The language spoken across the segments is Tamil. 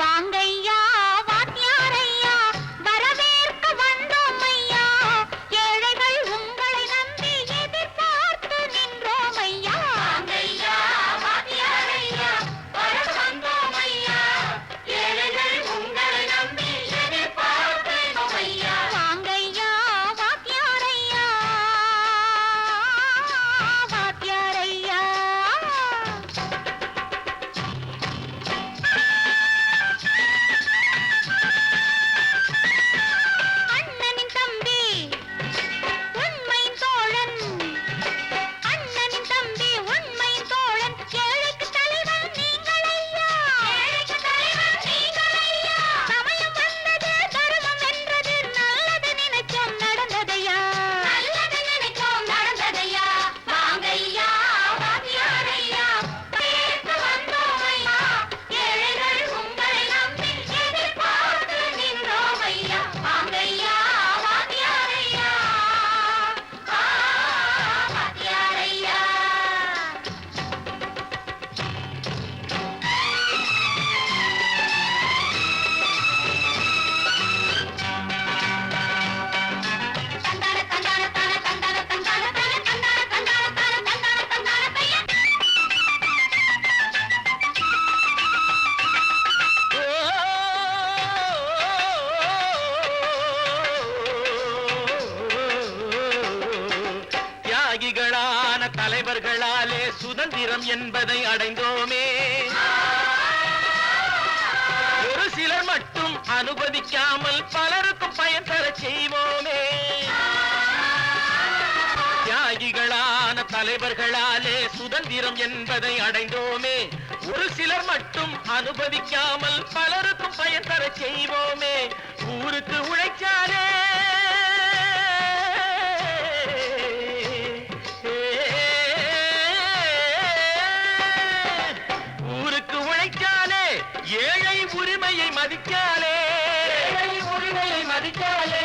வாங்கையா தியாகிகளான தலைவர்களாலே சுதந்திரம் என்பதை அடைந்தோமே. ஒரு சிலர் மட்டும் அனுமதிக்காமல் பலருக்கும் பயன் தர செய்வோமே. தியாகிகளான தலைவர்களாலே சுதந்திரம் என்பதை அடைந்தோமே. ஒரு சிலர் மட்டும் அனுமதிக்காமல் பலருக்கும் பயன் தர செய்வோமே. ஊருக்கு உழைச்சாரே ஏழை உரிமையை மதிக்காலே. ஏழை உரிமையை மதிக்காலே.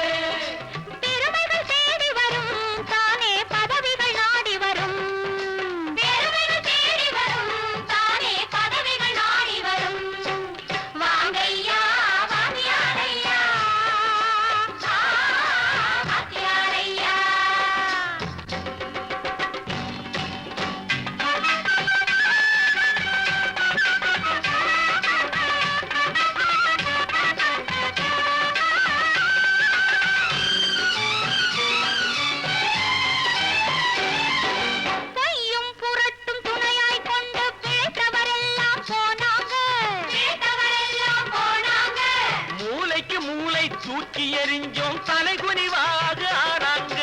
தூக்கி எறிஞ்சோம் தலைகுனிவாக ஆனாங்க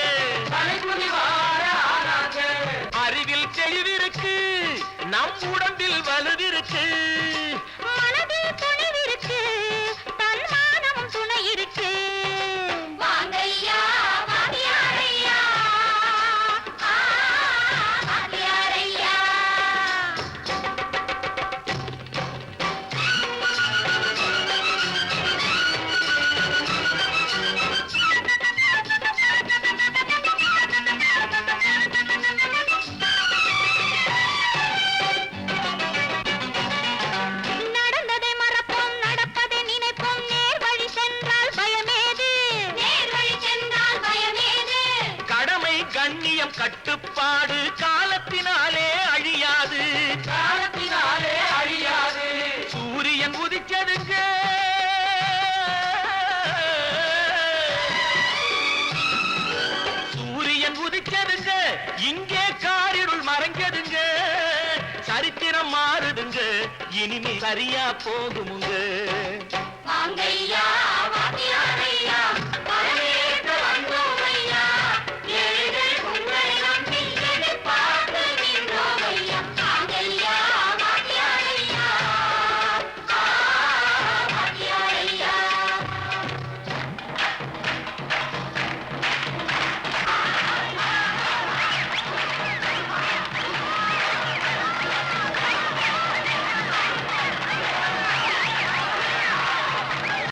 தலைகுனிவாக ஆனாங்க அறிவில் தெளிவிருக்கு நம் உடம்பில் வலுவிருக்கு. மனதில் துணிவிருக்கு கட்டுப்பாடு காலத்தினாலே அழியாது. காலத்தினாலே அழியாது. சூரியன் உதிச்சதுங்க சூரியன் உதிச்சதுங்க இங்கே காரிருள் மறைஞ்சதுங்க. சரித்திரம் மாறுதுங்க. இனிமே சரியா போகுமுங்க. வாங்கையா வாத்தியாரையா வரவே